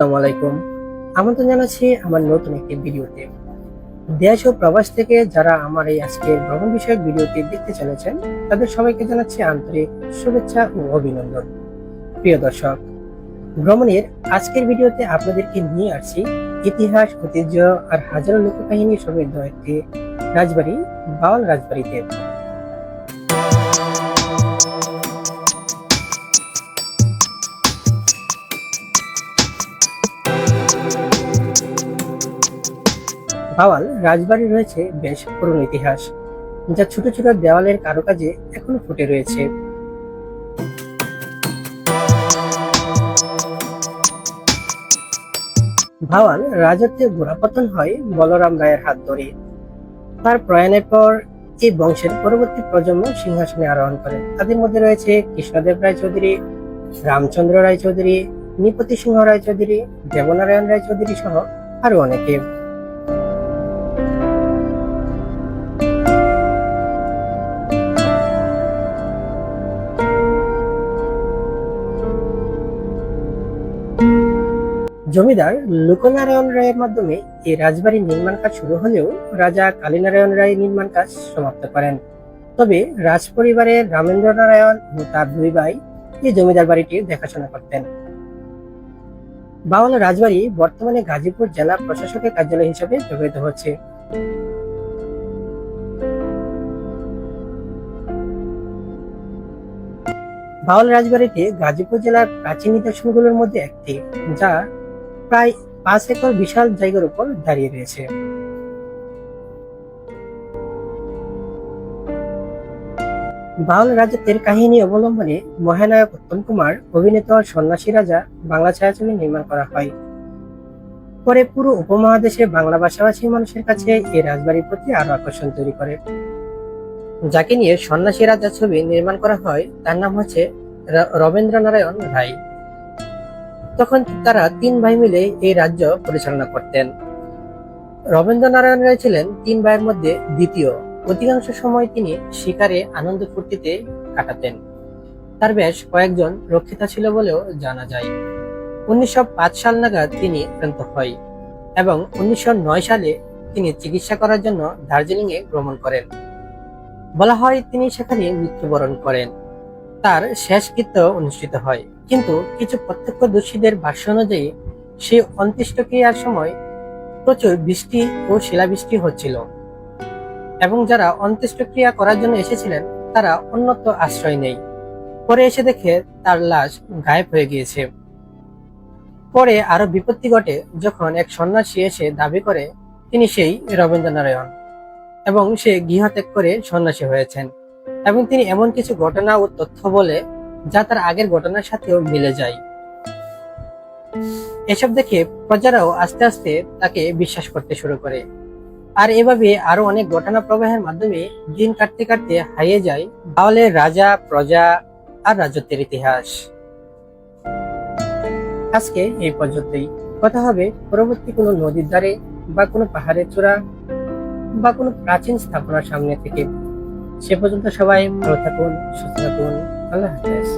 আসসালামু আলাইকুম। আমন্ত্রণ জানাচ্ছি আমার নতুন একটি ভিডিওতে। দেশ ও প্রবাস থেকে যারা আমার এই আজকের ভ্রমণ বিষয়ক ভিডিওটি দেখতে চলেছেন, তাদের সবাইকে জানাচ্ছি আন্তরিক শুভেচ্ছা ও অভিনন্দন। প্রিয় দর্শক, ভ্রমণের আজকের ভিডিওতে আপনাদেরকে নিয়ে আসছি ইতিহাস, ঐতিহ্য আর হাজারো লোককাহিনী সমৃদ্ধ একটি রাজবাড়ি, বাউল রাজবাড়িতে। বাওয়াল রাজবাড়ি রয়েছে বেশ পুরনো ইতিহাস, যা ছোট ছোট দেওয়ালের কারুকাজে এখনও ফুটে রয়েছে। ভাওয়াল রাজত্বে গোড়াপতন হয় বলরাম রায়ের হাত ধরে। তার প্রয়াণের পর এই বংশের পরবর্তী প্রজন্ম সিংহাসনে আরোহণ করেন। তাদের মধ্যে রয়েছে কৃষ্ণদেব রায় চৌধুরী রামচন্দ্র রায় চৌধুরী নৃপতি সিংহ রায় চৌধুরী দেবনারায়ণ রায় চৌধুরী সহ আরও অনেকে। জমিদার লোকনারায়ণ রায়ের মাধ্যমে এই রাজবাড়ির নির্মাণ কাজ শুরু হলেও রাজা কালীনারায়ণ রায় নির্মাণ কাজ সমাপ্ত করেন। তবে রাজ পরিবারের রামেন্দ্র নারায়ণ ও তার দুই ভাই এই জমিদার বাড়িটি দেখাশোনা করতেন। বাওয়াল রাজবাড়ি বর্তমানে গাজীপুর জেলা প্রশাসকের কার্যালয় হিসেবে ব্যবহৃত হচ্ছে। বাউল রাজবাড়িটি গাজীপুর জেলার প্রাচীন নিদর্শনগুলোর মধ্যে একটি, যা প্রায় পাঁচ একর বিশাল জায়গার উপর দাঁড়িয়ে রয়েছে। বাউল রাজত্বের কাহিনী অবলম্বনে মহানায়ক উত্তম কুমার অভিনীত সন্ন্যাসী রাজা বাংলা ছায়াছবি নির্মাণ করা হয়। পরে পুরো উপমহাদেশে বাংলা ভাষাভাষী মানুষের কাছে এই রাজবাড়ির প্রতি আরও আকর্ষণ তৈরি করে। যাকে নিয়ে সন্ন্যাসী রাজা ছবি নির্মাণ করা হয়, তার নাম হচ্ছে র- রবীন্দ্র নারায়ণ রায়। তখন তারা তিন ভাই মিলে এই রাজ্য পরিচালনা করতেন। রবীন্দ্রনারায়ণ রায় ছিলেন তিন ভাইয়ের মধ্যে দ্বিতীয়। অধিকাংশ সময় তিনি শিকারে আনন্দ ফুর্তিতে কাটাতেন। তার বেশ কয়েকজন রক্ষিতা ছিল বলেও জানা যায়। উনিশশো পাঁচ সাল নাগাদ তিনি আক্রান্ত হয় এবং উনিশশো নয় সালে তিনি চিকিৎসা করার জন্য দার্জিলিং এ ভ্রমণ করেন। বলা হয় তিনি সেখানে মৃত্যুবরণ করেন। তার শেষকৃত্য অনুষ্ঠিত হয়। কিন্তু কিছু প্রত্যক্ষদর্শীদের ভাষ্য অনুযায়ী, সেই অন্ত্যেষ্টিক্রিয়ার সময় প্রচুর বৃষ্টি ও শিলাবৃষ্টি হচ্ছিল। এবং যারা অন্ত্যেষ্টিক্রিয়া করার জন্য এসেছিলেন, তারা অন্যত্র আশ্রয় নেই। পরে এসে দেখে তার লাশ গায়েব হয়ে গিয়েছে। পরে আরও বিপত্তি ঘটে যখন এক সন্ন্যাসী এসে দাবি করে, তিনি সেই রবীন্দ্রনারায়ণ এবং সে গৃহত্যাগ করে সন্ন্যাসী হয়েছেন। এবং তিনি এমন কিছু ঘটনা ও তথ্য বলে যা তার আগের ঘটনার সাথেও মিলে যায়। এসব দেখে প্রজারাও আস্তে আস্তে তাকে বিশ্বাস করতে শুরু করে। আর এভাবে আরও অনেক ঘটনা প্রবাহের মাধ্যমে দিন কাটতে কাটতে হারিয়ে যায় বাউলের রাজা, প্রজা আর রাজত্বের ইতিহাস। আজকে এই পর্যন্তই। কথা হবে পরবর্তী কোনো নদীর ধারে বা কোনো পাহাড়ের চূড়া বা কোনো প্রাচীন স্থাপনার সামনে থেকে। সে পর্যন্ত সবাই ভালো থাকুন, সুস্থ থাকুন। আল্লাহ হাফেজ